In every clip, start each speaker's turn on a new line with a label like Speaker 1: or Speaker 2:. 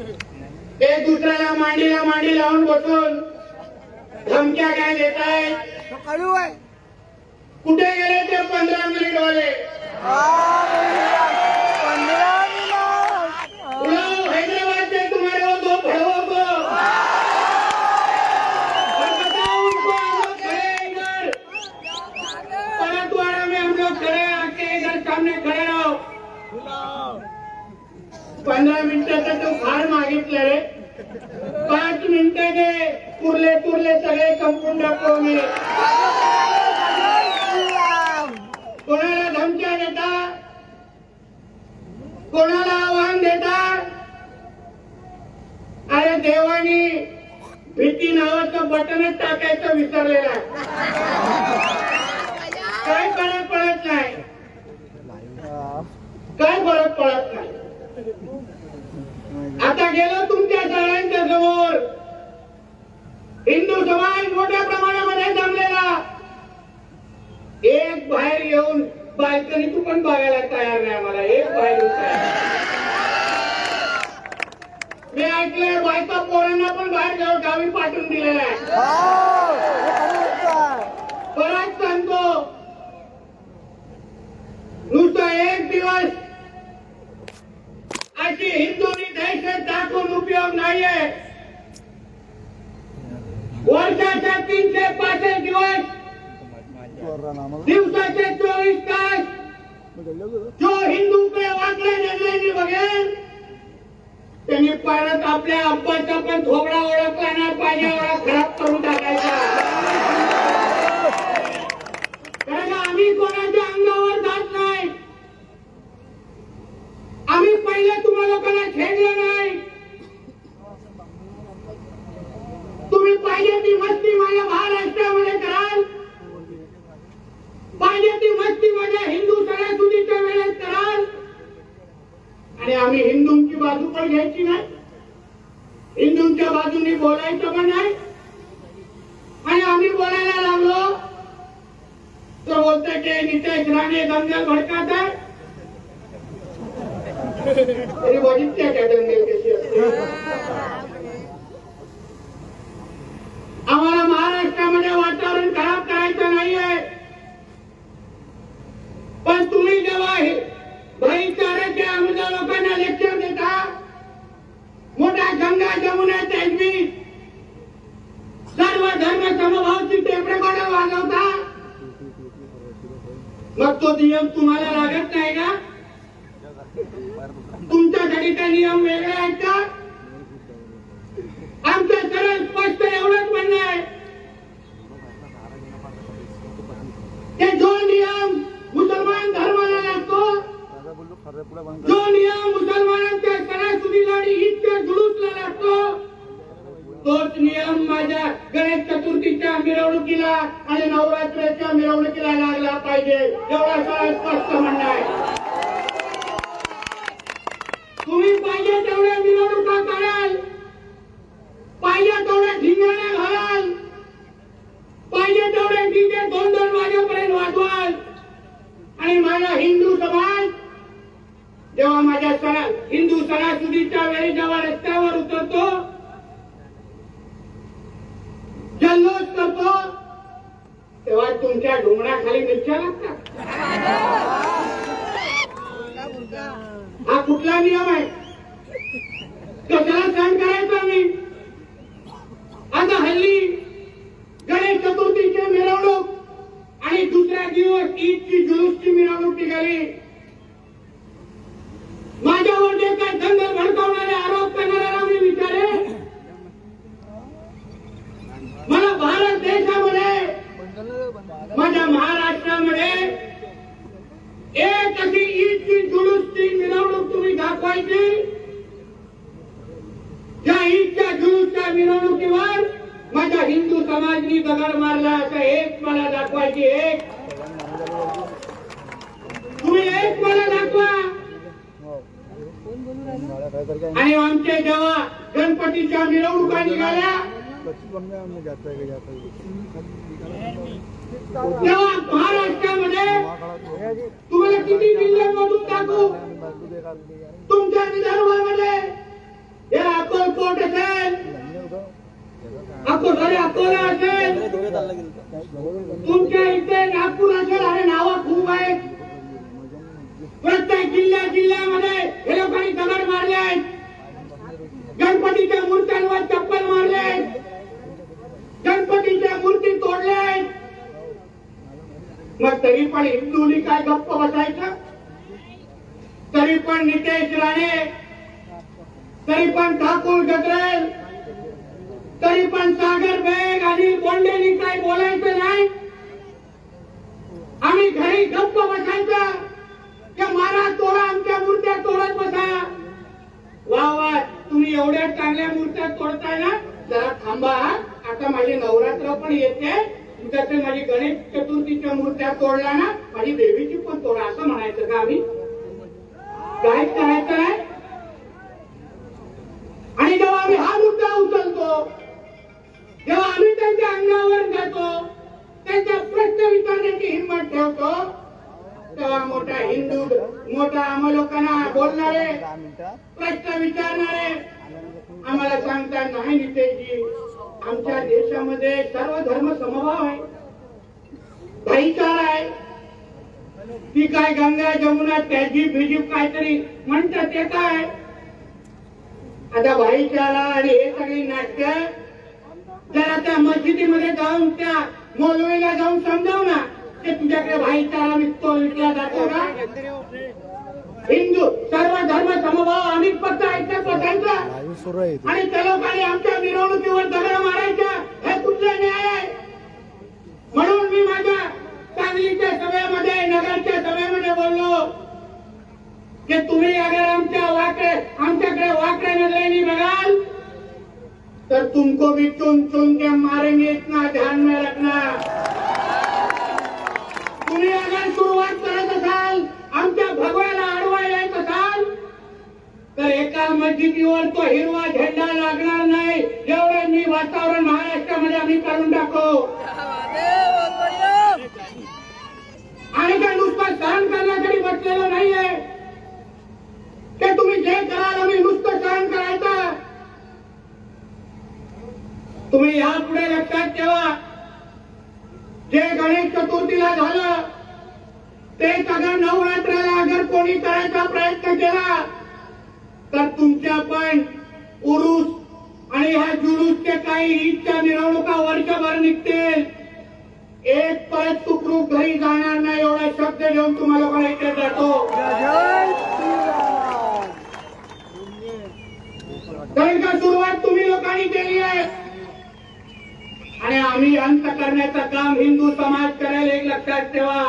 Speaker 1: ते दुसऱ्याला मांडीला मांडी लावून बसून धमक्या काय देत आहेत
Speaker 2: आहे.
Speaker 1: कुठे गेले ते पंधरा मिनिट वाले पाच मिनिटं दे. तुरले सगळे संपून टाकतो मी. कोणाला धमक्या देता? कोणाला आव्हान देता? अरे देवानी भीती नावाचं बटनच टाकायचं विसरलेलं काय फरक पडत नाही? काय फरक पडत नाही? आता गेलो तुम सगळ्यांच्या समोर हिंदू समाज मोठ्या प्रमाणामध्ये जमलेला एक बाहेर येऊन बायकनी तू पण बघायला तयार नाही मला एक बाहेर येऊन तयार नाही. मी ऐकलंय बायका पोरांना पण बाहेर जाऊ गावी पाठवून दिलेला आहे परत सांगतो. नुसतं एक दिवस अशी हिंदूंनी दहशत दाखवून उपयोग नाहीये. वर्षाच्या तीनशे पासष्ट दिवस. दिवसाचे चोवीस तास. म्हणजे जो हिंदूकडे वाकडे नजरेने बघेल त्यांनी परत आपल्या अब्बाचा पण थोबडा ओळखला नाही पाहिजे एवढा खराब करून टाकायचा. कारण आम्ही कोणाच्या अंगावर जात नाही? आम्ही पहिले तुम्हा लोकांना खेळलं नाही. तुम्ही पाहिजे ती मस्ती माझ्या महाराष्ट्रामध्ये कराल पाहिजे ती मस्ती माझ्या हिंदू सणासुदीच्या वेळेत कराल आणि आम्ही हिंदूंची बाजू पण घ्यायची नाही हिंदूंच्या बाजूने बोलायचं पण नाही आणि आम्ही बोलायला लागलो तर बोलतोय की नितेश राणे दंगल भडकात आहे तरी बघितल्या का दंगल कशी असते आम्हाला महाराष्ट्रामध्ये वातावरण खराब करायचं नाहीये पण तुम्ही जेव्हा हे भाईचाराच्या आमच्या लोकांना लेक्चर देता मोठा गंगा जमुना तेजवी सर्व धर्म समभावची टेपरेकडे वाजवता? मग तो नियम तुम्हाला लागत नाही का? तुमच्यासाठी ते नियम वेगळे आहेत का? आमचं सरळ स्पष्ट एवढंच म्हणणं आहे. की जो नियम मुसलमान धर्माला लागतो जो माझ्या गणेश चतुर्थीच्या मिरवणुकीला आणि नवरात्राच्या मिरवणुकीला लागला पाहिजे. एवढा सगळ्यात स्पष्ट म्हणणं आहे. तुम्ही पाहिजे तेवढ्या मिरवणुका काढाल पाहिजे तेवढ्या धिंगाणा घालाल पाहिजे तेवढे डीजे दोन दोन वाजेपर्यंत वाजवाल आणि माझा हिंदू समाज जेव्हा माझ्या सणा हिंदू सणासुदीच्या वेळी जेव्हा रस्त्यावर उतरतो जल्लोष करतो तेव्हा तुमच्या मिरच्या लागतात. हा कुठला नियम आहे? कशाला सहन करायचा मी आता हल्ली गणेश चतुर्थीची मिरवणूक आणि दुसऱ्या दिवस ईदची जुलूसची मिरवणूक निघाली. माझ्यावर जे काय दंगल भडकावणारे आरोप करणाऱ्याला मी विचारे मला भारत देशामध्ये माझ्या महाराष्ट्रामध्ये एक अशी ईदची जुलूसची मिरवणूक तुम्ही दाखवायची ज्या ईदच्या जुलूसच्या मिरवणुकीवर माझ्या हिंदू समाजनी दगड मारला तर एक मला दाखवायची एक? तुम्ही एक मला दाखवा. आणि आमचे जेव्हा गणपतीच्या मिरवणुका निघाल्या तेव्हा महाराष्ट्रामध्ये तुम्हाला किती जिल्हे मधून टाकू? तुमच्या विदर्भामध्ये. या अक्कलकोट असेल. अकोला असेल. तुमच्या इथे नागपूर असेल अरे नावं खूप आहेत. प्रत्येक जिल्ह्या जिल्ह्यामध्ये हे लोकांनी दगड मारले आहेत. गणपतीच्या मूर्त्यांवर चप्पल मारले आहेत. गणपतीच्या मूर्ती तोडल्या आहेत. मग तरी पण हिंदूनी काय गप्प बसायचं? तरी पण नितेश राणे तरी पण ठाकूर गजरेल तरी पण सागर बेग आणि बोंडेनी काही बोलायचं नाही? आम्ही घरी गप्प बसायचं. की मारा तोडा आमच्या मूर्त्या तोडत बसा. वा वा तुम्ही एवढ्या चांगल्या मूर्त्या तोडताय ना? जरा थांबा आता माझे नवरात्र पण येते. जसे माझी गणेश चतुर्थीच्या मूर्त्या तोडल्या ना? माझी देवीची पण तोडा असं म्हणायचं का आम्ही? काय करायचं आहे आणि जेव्हा आम्ही हा मुद्दा उचलतो त्यांच्या अंगावर जातो त्यांचा प्रश्न विचारण्याची हिंमत ठेवतो. तेव्हा मोठा हिंदू मोठा आम्हा लोकांना बोलणारे प्रश्न विचारणारे. आम्हाला सांगतात नाही नितेशजी आमच्या देशामध्ये सर्व धर्म समभाव आहे. भाईचार आहे. ती काय गंगा जमुना तहजीब बिजीब काहीतरी म्हणतात ते काय आता भाईचारा आणि हे सगळी नाट्य जरा त्या मस्जिदीमध्ये जाऊन त्या मौलवीला जाऊन समजाव ना की तुझ्याकडे भाईचारा विकतो विकला जातो का? हिंदू सर्व धर्म समभाव आम्ही फक्त ऐकत
Speaker 2: आहे
Speaker 1: आणि त्या लोकांनी आमच्या मिरवणुकीवर दगड मारायच्या हे कुठलं न्याय आहे. म्हणून मी माझ्या सांगलीच्या सभेमध्ये नगरच्या सभेमध्ये बोललो की तुम्ही अगर आमच्या वाकडे आमच्याकडे वाकड्या नजरेने बघाल तर तुमको भी चुन चुन के मारेंगे इतना ध्यान में रखना। तुम्ही अगर सुरुवात करत असाल आमच्या भगवाला आडवा येत असाल तर एका मस्जिदीवर तो हिरवा झेंडा लागणार नाही एवढं मी वातावरण महाराष्ट्रामध्ये आम्ही करून टाकू आणि काय नुसतं सहन करण्यासाठी बसलेलं नाहीये ते तुम्ही जे कराल आम्ही नुसतं सहन करायचं तुम्ही यापुढे लक्षात ठेवा जे गणेश चतुर्थीला झालं. तेच अगर नवरात्राला अगर कोणी करायचा प्रयत्न केला तर तुमच्या पण उरूस आणि ह्या जुलूसचे काही ईदच्या मिरवणुका वर्षभर निघतील. एक परत सुखरूप घरी जाणार नाही एवढा शब्द घेऊन तुम्हाला लोकांना इथे जातो. कारण का सुरुवात तुम्ही लोकांनी केली आहे. आणि आम्ही अंत करण्याचं काम हिंदू समाज करेल एक लक्षात ठेवा.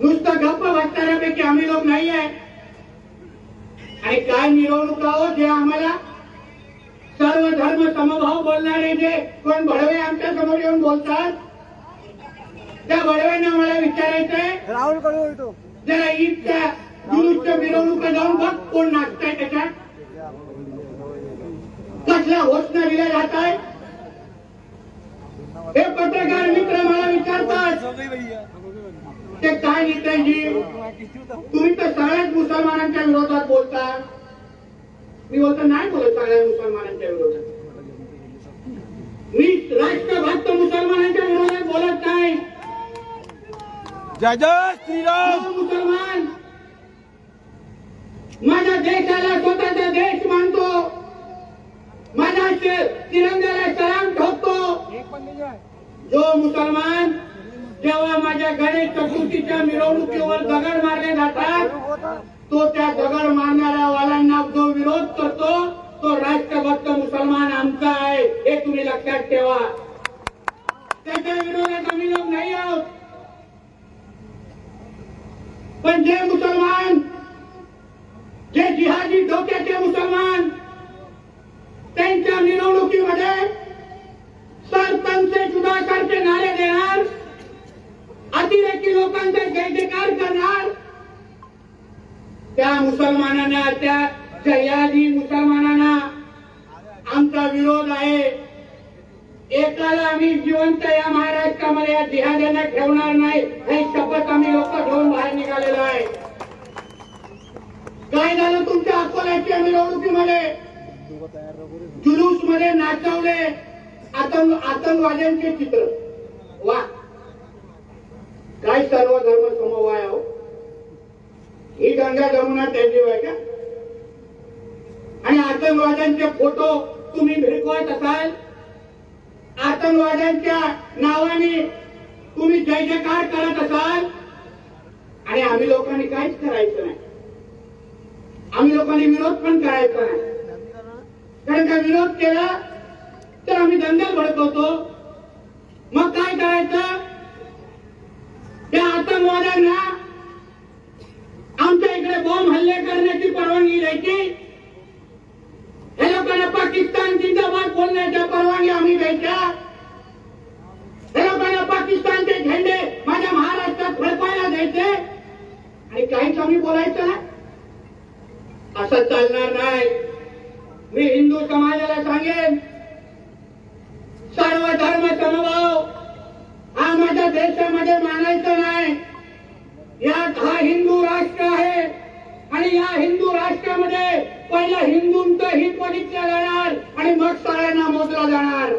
Speaker 1: नुसतं गप्प बसणाऱ्यापैकी आम्ही लोक नाही आहे आणि काय मिरवणुका हो जे आम्हाला सर्व धर्म समभाव बोलणारे जे कोण भडवे आमच्यासमोर येऊन बोलतात त्या भडव्यांना मला विचारायचंय
Speaker 2: राहुल कडू
Speaker 1: जरा ईदच्या जुलूसच्या मिरवणुका जाऊन बघ कोण नाचताय त्याच्यात. कसल्या घोषणा दिल्या जात आहे पत्रकार मित्र मला विचारतात. ते काय नेत्यांजी तुम्ही तर सगळ्याच मुसलमानांच्या विरोधात बोलता. मी बोलतो नाही बोलत सगळ्या मुसलमानांच्या विरोधात. मी राष्ट्रभक्त मुसलमानांच्या विरोधात बोलत नाही.
Speaker 2: जय जय श्रीराम.
Speaker 1: जो मुसलमान. माझ्या देशाला स्वतःचा देश मानतो. माझ्या तिरंग्याला सलाम ठोकतो जो मुसलमान जेव्हा माझ्या गणेश चतुर्थीच्या मिरवणुकीवर दगड मारले जातात तो त्या दगड मारणाऱ्या वाल्यांना जो विरोध करतो तो राष्ट्रभक्त मुसलमान आमचा आहे हे तुम्ही लक्षात ठेवा. त्याच्या विरोधात आम्ही लोक नाही आहोत. पण जे मुसलमान जे जिहादी डोक्याचे मुसलमान त्यांच्या मिरवणुकीमध्ये सरपंच सुधासारखे नारे देणार अतिरेकी लोकांचा जय जयकार करणार. त्या मुसलमानांना त्या सह्यादी मुसलमानांना आमचा विरोध आहे. एकाला आम्ही जिवंत या महाराष्ट्रामध्ये या जिहाद्यांना ठेवणार नाही हे शपथ आम्ही लोक घेऊन बाहेर निघालेलो आहे. काय झालं तुमच्या अकोला सालाच्या मिरवणुकीमध्ये? जुलूसमध्ये नाचवले आतंक आतंकवाद्यांचे चित्र. वा. काय सर्व धर्म समवाय हो? ही गंगा जमुना त्यांची आहे का? आणि आतंकवाद्यांचे फोटो तुम्ही भिरकवत असाल? आतंकवाद्यांच्या नावाने तुम्ही जय जयकार करत असाल? आणि आम्ही लोकांनी काहीच करायचं नाही. आम्ही लोकांनी विरोध पण करायचा नाही. कारण का विरोध केला तर आम्ही दंगल भडकवतो. मग काय करायचं? आतंकवाद्यांना आमच्या इकडे बॉम्ब हल्ले करण्याची परवानगी द्यायची. हे लोकांना पाकिस्तान जिंदाबाद बोलण्याच्या परवानगी आम्ही द्यायच्या. हे लोकांना पाकिस्तानचे झेंडे माझ्या महाराष्ट्रात फडकायला द्यायचे. आणि काहीच आम्ही बोलायचं ना असं चालणार नाही. मी हिंदू समाजाला सांगेन सर्व धर्म समभाव आपल्या देशामध्ये मानायचं नाही. यात हा हिंदू राष्ट्र आहे आणि या हिंदू राष्ट्रामध्ये पहिला हिंदूंचं हित बघितलं जाणार आणि मग सगळ्यांना मोजलं जाणार.